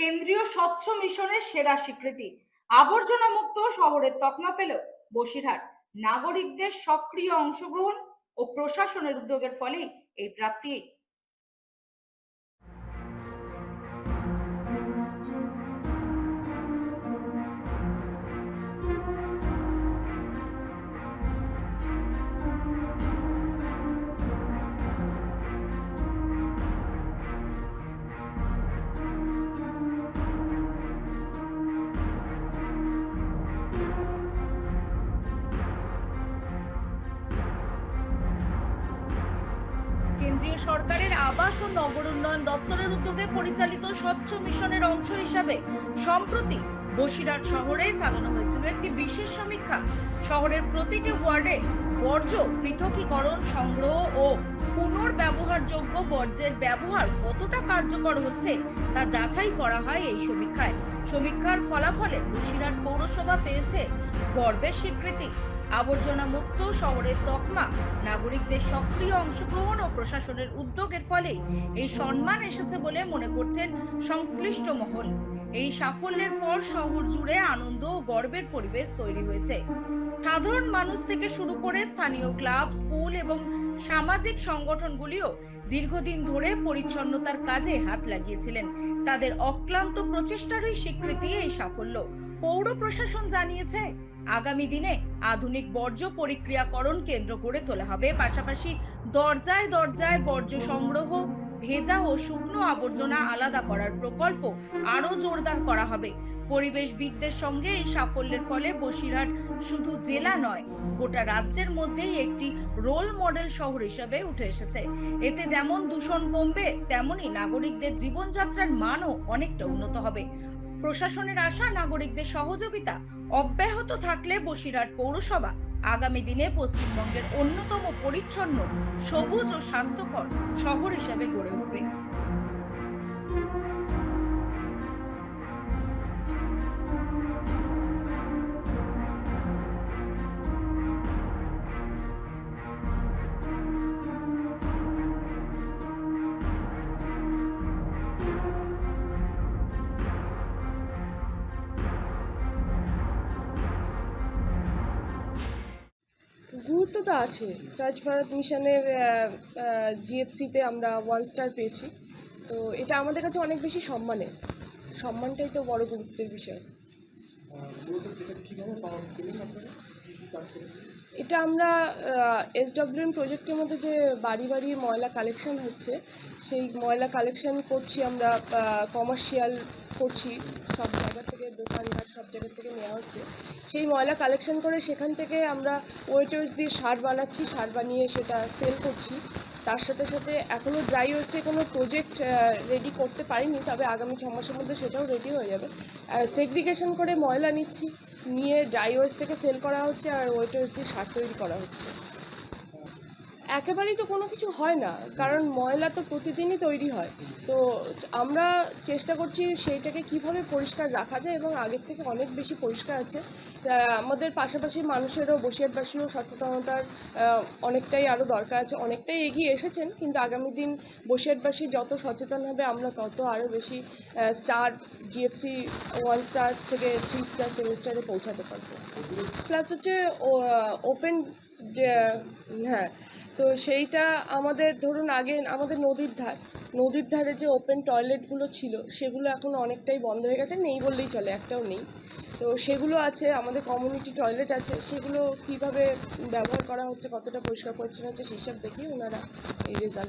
কেন্দ্রীয় স্বচ্ছ মিশনের সেরা স্বীকৃতি। আবর্জনা মুক্ত শহরের তকমা পেল বসিরহাট। নাগরিকদের সক্রিয় অংশগ্রহণ ও প্রশাসনের উদ্যোগের ফলেই এই প্রাপ্তি। কেন্দ্রীয় সরকারের আবাস ও নগর উন্নয়ন দপ্তরের উদ্যোগে পরিচালিত স্বচ্ছ মিশনের অংশ হিসাবে সম্প্রতি বসিরহাট শহরে চালানো হয়েছিল একটি বিশেষ সমীক্ষা। শহরের প্রতিটি ওয়ার্ডে বর্জ্য পৃথকীকরণ সংগ্রহ ও পুনর্ব্যবহারযোগ্য বর্জ্যের ব্যবহার কতটা কার্যকর হচ্ছে তা যাচাই করা হয় এই সমীক্ষায়। সমীক্ষার ফলাফলে বসিরহাট পৌরসভা পেয়েছে গর্বের স্বীকৃতি। আবর্জনা মুক্ত শহরের তকমা। নাগরিকদের সক্রিয় অংশগ্রহণ ও প্রশাসনের উদ্যোগের ফলে এই সম্মান এসেছে বলে মনে করছেন সংশ্লিষ্ট মহল। এই সাফল্যের পর শহর জুড়ে আনন্দ ও গর্বের পরিবেশ তৈরি হয়েছে। সাধারণ মানুষ থেকে শুরু করে স্থানীয় ক্লাব, স্কুল এবং সামাজিক সংগঠনগুলিও দীর্ঘদিন ধরে পরিচ্ছন্নতার কাজে হাত লাগিয়েছিলেন। তাদের অক্লান্ত প্রচেষ্টারই স্বীকৃতি এই সাফল্য। পৌর প্রশাসন জানিয়েছে, আগামী দিনে আধুনিক বর্জ্য পরিক্রিয়াকরণ কেন্দ্র গড়ে তোলা হবে। পাশাপাশি দরজায় দরজায় বর্জ্য সংগ্রহ, ভেজা ও শুকনো আবর্জনা আলাদা করার প্রকল্প আরও জোরদার করা হবে। পরিবেশবিদদের সঙ্গে এই সাফল্যের ফলে বসিরহাট শুধু জেলা নয়, গোটা রাজ্যের মধ্যেই একটি রোল মডেল শহর হিসেবে উঠে এসেছে। এতে যেমন দূষণ কমবে, তেমনি নাগরিকদের জীবনযাত্রার মানও অনেকটা উন্নত হবে। প্রশাসনের আশা, নাগরিকদের সহযোগিতা অব্যাহত থাকলে বসিরহাট পৌরসভা আগামী দিনে পশ্চিমবঙ্গের অন্যতম পরিচ্ছন্ন, সবুজ ও স্বাস্থ্যকর শহর হিসেবে গড়ে উঠবে। গুরুত্ব তো আছে। স্বচ্ছ ভারত মিশনের জিএফসিতে আমরা ওয়ান স্টার পেয়েছি। তো এটা আমাদের কাছে অনেক বেশি সম্মানের। সম্মানটাই তো বড় গুরুত্বের বিষয়। এটা আমরা এসডব্লিউএম প্রজেক্টের মধ্যে যে বাড়ি বাড়ি ময়লা কালেকশন হচ্ছে, সেই ময়লা কালেকশন করছি আমরা কমার্শিয়াল করছি, সব জায়গা থেকে দোকানঘাট সব জায়গা থেকে নেওয়া হচ্ছে। সেই ময়লা কালেকশন করে সেখান থেকে আমরা ওয়েট ওয়েটার্স দিয়ে সার বানাচ্ছি, সার বানিয়ে সেটা সেল করছি। তার সাথে সাথে এখনও ড্রাই ওয়েস্টে কোনো প্রজেক্ট রেডি করতে পারিনি, তবে আগামী ছ মাসের মধ্যে সেটাও রেডি হয়ে যাবে। সেগ্রিগেশন করে ময়লা নিচ্ছি। নিয়ে ড্রাই ওয়েস্টটাকে সেল করা হচ্ছে আর ওয়েট ওয়েস্ট দিয়ে সার তৈরি করা হচ্ছে। একেবারেই তো কোনো কিছু হয় না। কারণ ময়লা তো প্রতিদিনই তৈরি হয়। তো আমরা চেষ্টা করছি সেইটাকে কীভাবে পরিষ্কার রাখা যায় এবং আগের থেকে অনেক বেশি পরিষ্কার আছে। আমাদের পাশাপাশি মানুষেরও বসিরহাটবাসীও সচেতনতার অনেকটাই আরও দরকার আছে। অনেকটাই এগিয়ে এসেছেন, কিন্তু আগামী দিন বসিরহাটবাসী যত সচেতন হবে, আমরা তত আরও বেশি স্টার জিএফসি ওয়ান স্টার থেকে থ্রি স্টার সেভেন স্টারে পৌঁছাতে পারব। প্লাস হচ্ছে ওপেন হ্যাঁ তো সেইটা আমাদের, ধরুন আগে আমাদের নদীর ধার, নদীর ধারে যে ওপেন টয়লেটগুলো ছিল, সেগুলো এখন অনেকটাই বন্ধ হয়ে গেছে, নেই বললেই চলে, একটাও নেই। তো সেগুলো আছে, আমাদের কমিউনিটি টয়লেট আছে, সেগুলো কীভাবে ব্যবহার করা হচ্ছে, কতটা পরিষ্কার পরিচ্ছন্ন হচ্ছে সেই সব দেখেই ওনারা এই রেজাল্ট